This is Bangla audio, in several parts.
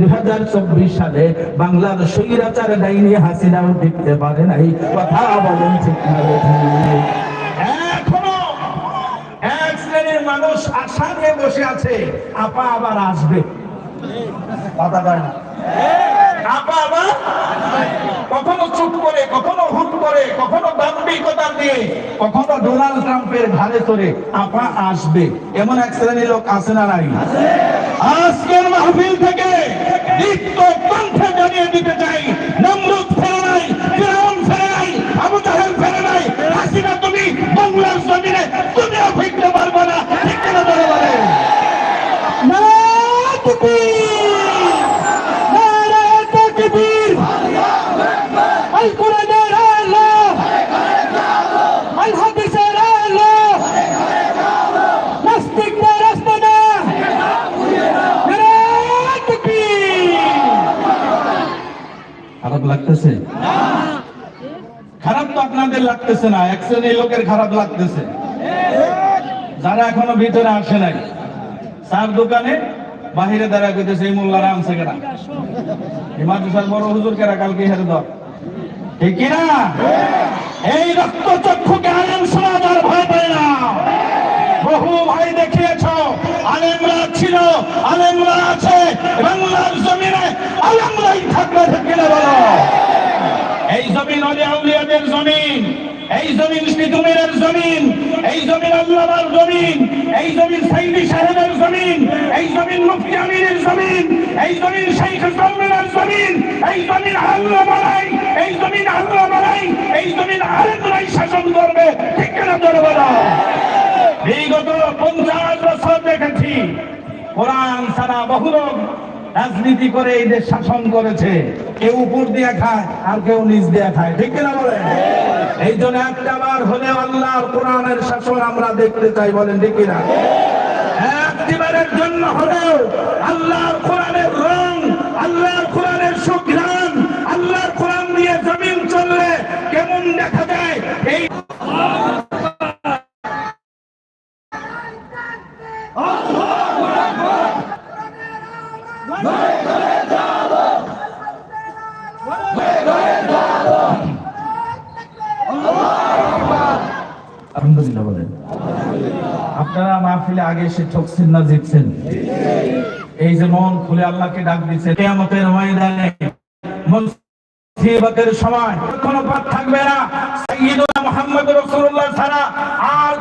দুই হাজার চব্বিশ সালে বাংলার স্বৈরাচার ডাইনি হাসিনাও দেখতে পারে নাই। কথা বলেন ঠিক না এক শ্রেণির মানুষ আশা নিয়ে বসে আছে, আপা আবার আসবে। কথা কয় আপা আবার কখনো চুপ করে কখনো হুট করে কখনো দাম্ভিকতা দিয়ে কখনো ডোনাল্ড ট্রাম্পের ঘাড়ে চড়ে আপা আসবে। এমন এক শ্রেণির লোক আছে না নাই? আজকের মাহফিল থেকে দীপ্ত কণ্ঠে জানিয়ে দিতে চাই নমরুদ ফেরে নাই ফিরাউন ফেরে নাই আবু জাহেল ফেরে নাই হাসিনা তুমি বাংলার জমিনে তুমিও ফিরতে পারবে না ঠিক কিনা ধরে বলে নারায়ণ তাকবীর! নারায়ণ তাকবীর! আল কোরআনের আলো আল হাদিসের আলো নাস্তিকদের আস্তানা নারায়ণ তাকবীর! খারাপ তো আপনাদের লাগতেছে না, এক শ্রেণির লোকের খারাপ লাগতেছে। যারা এখনও ভিতরে আসে নাই চার দোকানে বাহিরে দাঁড়া কইতেছে, এই মোল্লারা আনছে কেনা এই বড় হুজুর কেরা কালকে হেরে দাও। ঠিক কিনা? এই রক্ত চক্ষুকে আলেম সমাজ ভয় পায় না। বহু ভাই দেখিয়েছ, আলেমরা ছিল, আলেমরা আছে, বাংলার জমিনে আলেমরাই থাকবে ঠিক কিনা বলো এই জমিন অলি আউলিয়াদের জমিন, এই জমিন সিদ্ধুমের জমিন, এই জমিন আল্লাহর জমিন, এই জমিন সাইদি সাহেবের জমিন, এই জমিন মুফতি আমিরের জমিন এই জমিন শেখ সালমানের জমিন, এই জমিন আল্লাহ বালাই এই জমিন আল্লাহ বালাই এই জমিন আরেকরাই শাসন করবে। ঠিক কেনা ধরে বলো বিগত পঞ্চাশ বছর দেখেছি, কোরআন সারা বহু লোক রাজনীতি করে এই দেশ শাসন করেছে। কেউ উপর দিয়ে খায়, আর কেউ নিচ দিয়ে খায়। ঠিক কিনা বলে এই জন্য একটা বার হলে আল্লাহর কোরআনের শাসন আমরা দেখতে চাই, বলেন, ঠিক কিনা? একটিবারের জন্য হলেও আল্লাহর কোরআনের রং, আল্লাহর কোরআনের সুঘ্রাণ, আল্লাহর কোরআন দিয়ে জমিন চললে কেমন দেখা যায়? এই আলহামদুলিল্লাহ বলেন। আপনারা মাহফিলে আগে এসে ঠকছেন না জিতছেন? এই যে মন খুলে আল্লাহকে ডাক দিচ্ছে কেয়ামতের ময়দানে মুসিবতের সময় কোনো পথ থাকবে না। মুহাম্মদ রাসূলুল্লাহ ছাড়া আর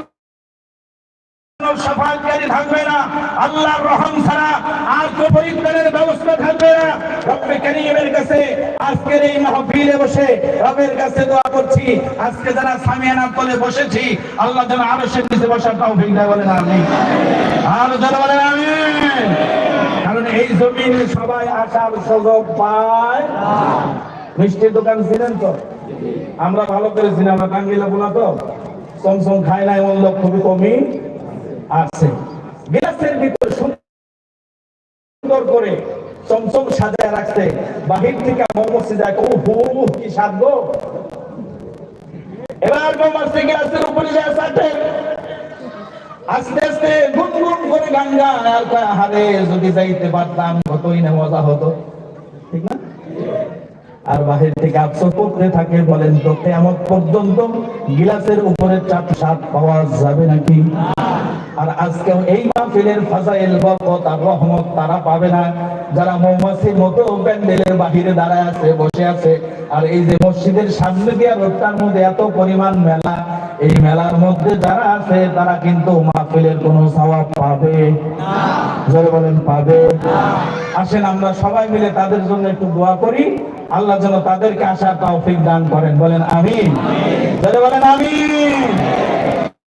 কোনো সাফাতকারী থাকবে না। আল্লাহর রহম ছাড়া আর কোনো পরিত্রাণের ব্যবস্থা থাকবে না। রব্বে কারীমের কাছে আজকের এই মাহফিলে বসে রবের কাছে দোয়া করছি। আজকে যারা সামিয়ানা তলে বসেছি, আল্লাহ যেন আরও সে নিচে বসার তৌফিক দেয় বলেন, আমিন। আর যারা বলেন, আমিন। কারণ এই জমিনে সবাই আসার সুযোগ পায়। মিষ্টির দোকান ছিলেন তো? আমরা ভালো করে চিনি, আমরা টাঙ্গিলা বলা তো? চমচম খাই না এমন লোক খুবই কমই। আছে। গ্লাসের ভিতর সুন্দর করে চমচম সাজায় রাখতে বাহির থেকে মোমোসি যায় ও হু কি স্বাদ এবার মোমোসি গ্লাসের উপরে যায় সাথে। আস্তে আস্তে গুনগুন করে গান গান আর কয়, হারে যদি যাইতে পারতাম কতই না মজা হতো। ঠিক না? আর বাহির থেকে আফসোস করতে থাকে বলেন তো কেমন পর্যন্ত গিলাসের উপরে চাপ স্বাদ পাওয়া যাবে নাকি? আর আজকেও এই মাহফিলের ফাজাইল বরকত আর রহমত তারা পাবে না। যারা মৌমাছির মতো প্যান্ডেলের বাহিরে দাঁড়ায় আছে, বসে আছে, আর এই যে মসজিদের সামনে দিয়া রোডটার মধ্যে এত পরিমাণ মেলা, এই মেলার মধ্যে যারা আছে, তারা কিন্তু মাহফিলের কোনো সওয়াব পাবে জোরে বলেন, পাবে আসেন, আমরা সবাই মিলে তাদের জন্য একটু দোয়া করি। আল্লাহ যেন তাদেরকে আসার তৌফিক দান করেন। বলেন, আমিন। জোরে বলেন, আমিন।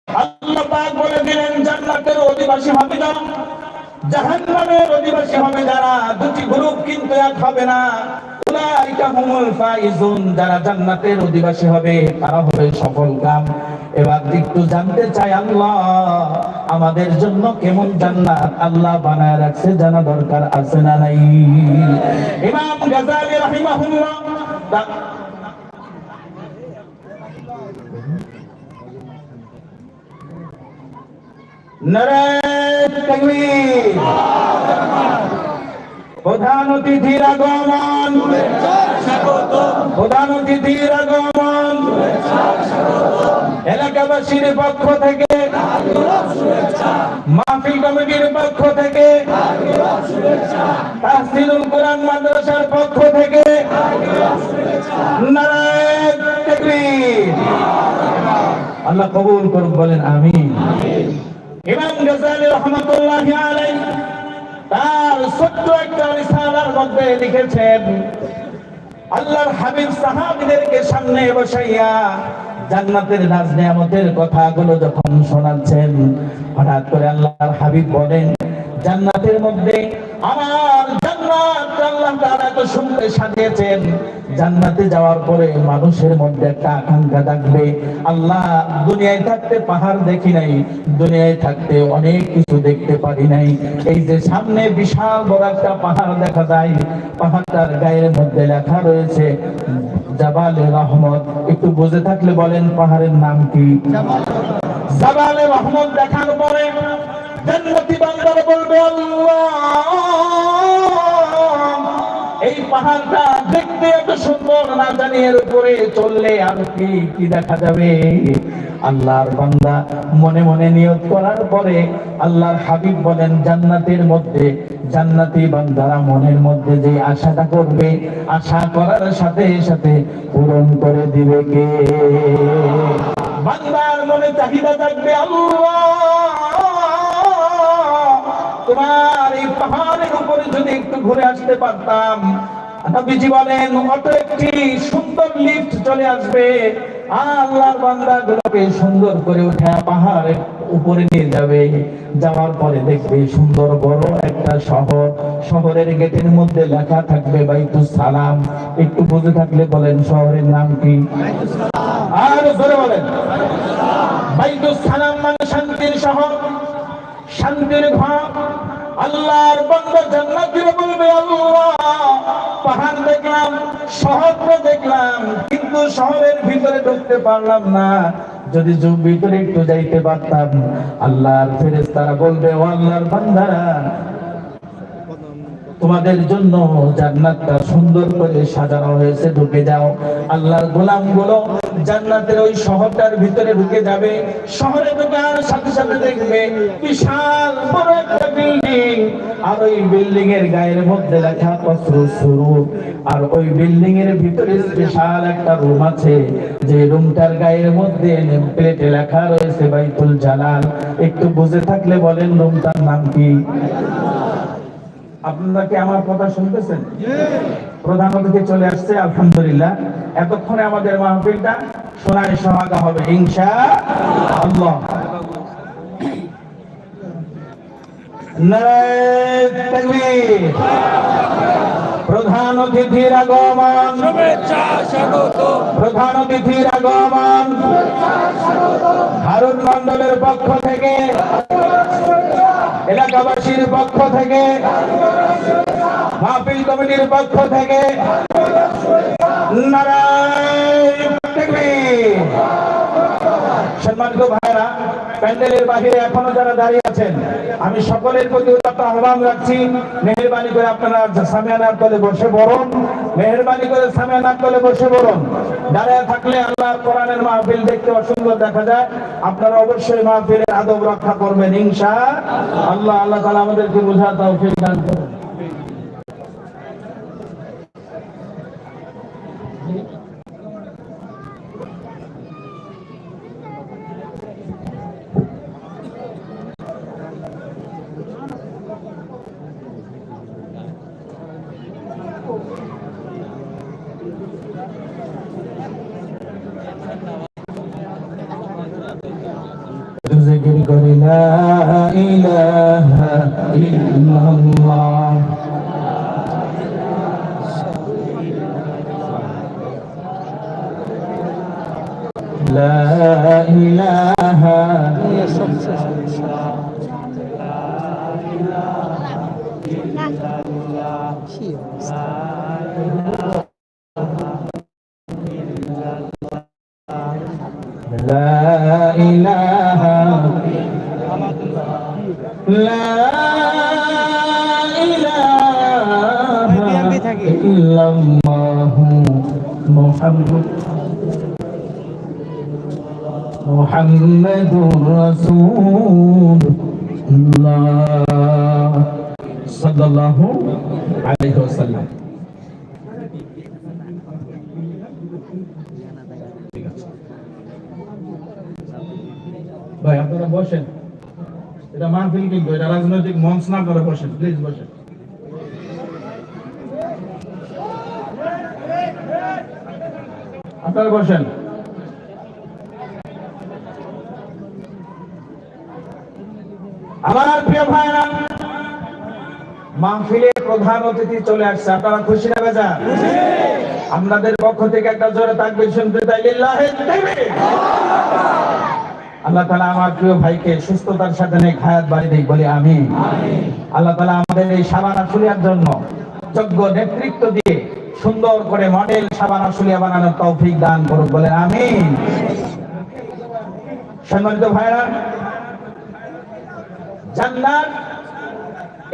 আল্লাহ পাক বলে দিলেন, জান্নাতের অধিবাসী হবে জাহান্নামের অধিবাসী হবে যারা দুটি গ্রুপ কিন্তু এক হবে না। কাম এবার জানতে চাই আমাদের জন্য কেমন জান্নাত আল্লাহ বানায় রাখছে জানা দরকার আছে না নাই তা- নারায়ণ তাকবীর প্রধান অতিথির আগমন প্রধান অতিথির আগমন এলাকাবাসীর পক্ষ থেকে মাহফিল কমিটির পক্ষ থেকে তাহসিলুল কোরআন মাদ্রাসার পক্ষ থেকে। আল্লাহ কবুল করুন বলেন ইমাম ছোট্ট একটা লিখেছেন, আল্লাহর হাবিব সাহাবীদেরকে সামনে বসাইয়া জান্নাতের কথাগুলো যখন শোনাচ্ছেন, হঠাৎ করে আল্লাহর হাবিব বলেন জান্নাতের মধ্যে আমার জান্নাত আল্লাহ তাআলা তো সুন্দর সাজিয়েছেন। জান্নাতে যাওয়ার পরে মানুষের মধ্যে একটা আকাঙ্ক্ষা থাকবে আল্লাহ দুনিয়ায় থাকতে পাহাড় দেখি নাই দুনিয়ায় থাকতে অনেক কিছু দেখতে পারি নাই। এই যে সামনে বিশাল বড় একটা পাহাড় দেখা যায় পাহাড়টার গায়ের মধ্যে লেখা রয়েছে জাবালে রহমত। একটু বুঝে থাকলে বলেন পাহাড়ের নাম কি? জাবালে রহমত দেখার পরে জান্নাতি বান্দারা বলবে এই পাহাড়টা দেখতে এত সুন্দর না জানি এর উপরে চললে আর কি কি দেখা যাবে? আল্লাহর বান্দা মনে মনে নিয়ত করার পরে আল্লাহর হাবিব বলেন, জান্নাতের মধ্যে, জান্নাতি বান্দারা মনের মধ্যে যে আশাটা করবে, আশা করার সাথে সাথে পূরণ করে দিবে কে? বান্দার মনে চাহিদা থাকবে আল্লাহ তোমার এই পাহাড়ের উপরে যদি একটু ঘুরে আসতে পারতাম, নবীজি বলেন, অটো একটি সুন্দর লিফট চলে আসবে। আল্লাহর সুন্দর করে উঠে উপরে নিয়ে যাবে। যাওয়ার পরে দেখবে সুন্দর বড় একটা শহর। শহরের গেটের মধ্যে লেখা থাকবে সালাম। একটু বুঝে থাকলে বলেন, শহরের নাম কি? আর জোরে বলেন। বাইতুস সালাম মানে শান্তির শহর। শান্তির ঘর। আল্লাহর বন্ধ জান্নাতের বলবে, আল্লাহ, পাহাড় দেখলাম, শহর দেখলাম, কিন্তু শহরের ভিতরে ঢুকতে পারলাম না। যদি ভিতরে একটু যাইতে পারতাম, আল্লাহর ফেরেশতারা বলবে, ও আল্লাহর বান্দারা তোমাদের জন্য জান্নাতটা সুন্দর করে সাজানো হয়েছে, ঢুকে যাও। আল্লাহর গোলামগুলো জান্নাতের ওই শহরটার ভিতরে ঢুকে যাবে, শহরে ঢোকার সাথে সাথে দেখবে বিশাল বড় একটা বিল্ডিং আর ওই বিল্ডিং এর গায়ের মধ্যে লেখা কসর শুরু আর ওই বিল্ডিং এর ভিতরে বিশাল একটা রুম আছে, যে রুমটার গায়ের মধ্যে প্লেটে লেখা রয়েছে, বাইতুল জালাল। একটু বুঝে থাকলে বলেন রুমটার নাম কি? আপনারা কি আমার কথা শুনতেছেন? প্রধান অতিথি চলে আসছে আলহামদুলিল্লাহ। এতক্ষণে আমাদের মাহফিলটা সোনায় সোহাগা হবে ইনশা আল্লাহ। প্রধান অতিথির আগমন। প্রধান অতিথির আগমন। হারুন মন্ডলের পক্ষ থেকে। এলাকাবাসীর পক্ষ থেকে, মাহফিল কমিটির পক্ষ থেকে। সম্মানিত ভাইরা প্যান্ডেলের বাহিরে এখনও যারা দাঁড়িয়ে আছেন, আমি সকলের প্রতি উদাত্ত আহ্বান রাখছি। মেহরবানি করে আপনারা সামিয়ানার তলে বসে বরণ মেহরবানি করে সামিয়ানার তলে বসে বরণ দাঁড়িয়ে থাকলে আল্লাহর কোরআনের মাহফিল দেখতে অসুন্দর দেখা যায়। আপনারা অবশ্যই মাহফিলের আদব রক্ষা করবেন হিংসা আল্লাহ। আল্লাহ তাহলে আমাদেরকে বোঝা তাও দান করুন। بالقول لا إله إلا الله. لا إله الله محمد محمد رسول الله صلى الله عليه وسلم ভাই আপনারা বসেন এটা মাহফিল কিন্তু এটা রাজনৈতিক মঞ্চ না করে বসেন প্লিজ বসেন আপনারা বসেন। আমার প্রিয় ভাইরা প্রধান অতিথি চলে আসছে। আপনারা খুশি না বেজা আপনাদের পক্ষ থেকে একটা জোরে তাকবির শুনতে চাই। লিল্লাহে আল্লাহ তালা আমার প্রিয় ভাইকে সুস্থতার সাথে নেক হায়াত বাড়ি দিক বলে আমি আল্লাহ তালা আমাদের এই সাবান আশুলিয়ার জন্য যোগ্য নেতৃত্ব দিয়ে সুন্দর করে মডেল সাবান আশুলিয়া বানানোর তৌফিক দান করুক বলে আমি সম্মানিত ভাইরা জান্নাত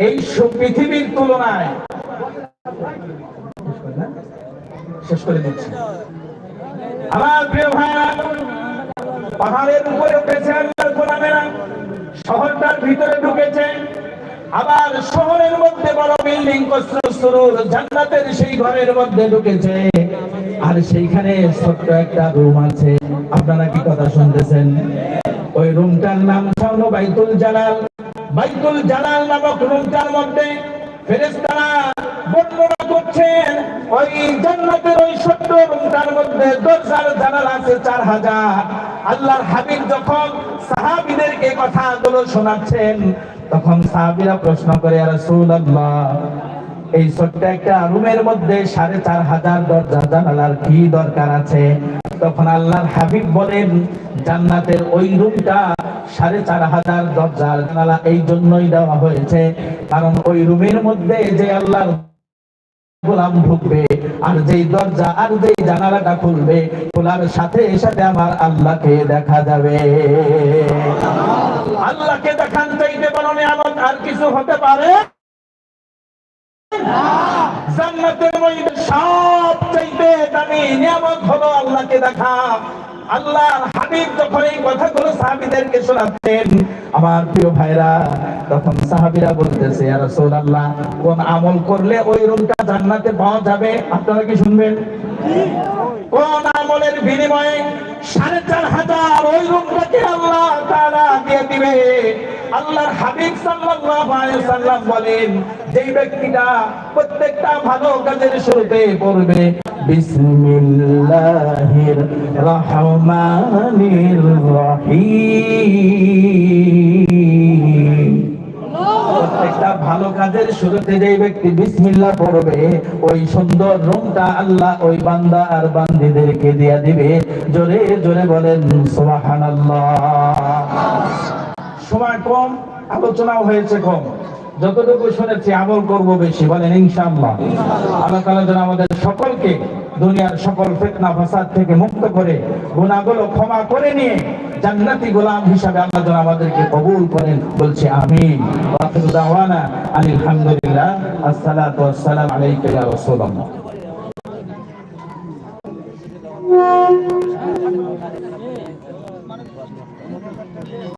এই পৃথিবীর তুলনায় শেষ করে দিচ্ছি। আমার প্রিয় ভাইরা পাহাড়ের উপরে উঠেছে আল্লাহর গোলামেরা, শহরটার ভিতরে ঢুকেছে। আবার শহরের মধ্যে বড় বিল্ডিং জান্নাতের সেই ঘরের মধ্যে ঢুকেছে। আর সেইখানে ছোট্ট একটা রুম আছে। আপনারা কি কথা শুনতেছেন? ওই রুমটার নাম হলো বাইতুল জালাল। বাইতুল জালাল নামক রুমটার মধ্যে ফেরেশতারা বর্ণনা করছেন, ওই জান্নাতের ওই ছোট্ট রুমটার মধ্যে দরজার জানালা আছে চার হাজার। আল্লাহর হাবিব যখন সাহাবীদেরকে কথাগুলো শোনাচ্ছেন, তখন সাহাবীরা প্রশ্ন করে রাসূলুল্লাহ, এই ছোট্ট একটা রুমের মধ্যে সাড়ে চার হাজার দরজা জানালার কি দরকার আছে? তখন আল্লাহর হাবিব বলেন, জান্নাতের ওই রুমটা সাড়ে চার হাজার দরজার জানালা এই জন্যই দেওয়া হয়েছে। কারণ ওই রুমের মধ্যে যে আল্লাহর গোলাম ঢুকবে, আর যেই দরজা আর যেই জানালাটা খুলবে, খোলার সাথে সাথে আমার আল্লাহকে দেখা যাবে। আল্লাহকে দেখান চাইতে বলো নিয়ামত আর কিছু হতে পারে? জান্নাতের মধ্যে সব চাইতে দামি নিয়ামত হলো আল্লাহকে দেখা। আল্লাহর হাবিব যখন এই কথাগুলো সাহাবীদেরকে শোনাতেন, আমার প্রিয় ভাইরা, তখন সাহাবীরা বলতেছে, ইয়া রাসূলুল্লাহ, কোন আমল করলে ওই রুমটা জান্নাতে পাওয়া যাবে? আপনারা কি শুনবেন? কোন আমলের বিনিময়ে সাড়ে চার হাজার ওই রুমটাকে আল্লাহ তাআলা দিয়ে দিবে। আল্লাহর হাবিব সাল্লাল্লাহু আলাইহি সাল্লাম বলেন, যেই ব্যক্তিটা প্রত্যেকটা ভালো কাজের শুরুতে পড়বে, বিসমিল্লাহির রহমানির রহিম। প্রত্যেকটা ভালো কাজের শুরুতে যেই ব্যক্তি বিসমিল্লাহ পড়বে, ওই সুন্দর রুমটা আল্লাহ ওই বান্দা আর বান্দিদেরকে দিয়া দিবে। জোরে জোরে বলেন, সুবহানাল্লাহ। সময় কম, আলোচনাও হয়েছে কম। যতটুকু শুনেছি, আমল করব বেশি, বলেন ইনশাআল্লাহ। আল্লাহ তাআলা যেন আমাদের সকলকে দুনিয়ার সকল ফিতনা, ফাসাদ থেকে মুক্ত করে, গুনাহগুলো ক্ষমা করে নিয়ে জান্নাতি গোলাম হিসাবে আল্লাহ যেন আমাদেরকে কবুল করেন, বলছি আমিন। ওয়াখিরু দাওয়ানা আলহামদুলিল্লাহ, আসসালাতু ওয়াসসালামু আলাইকা ইয়া রাসূলুল্লাহ।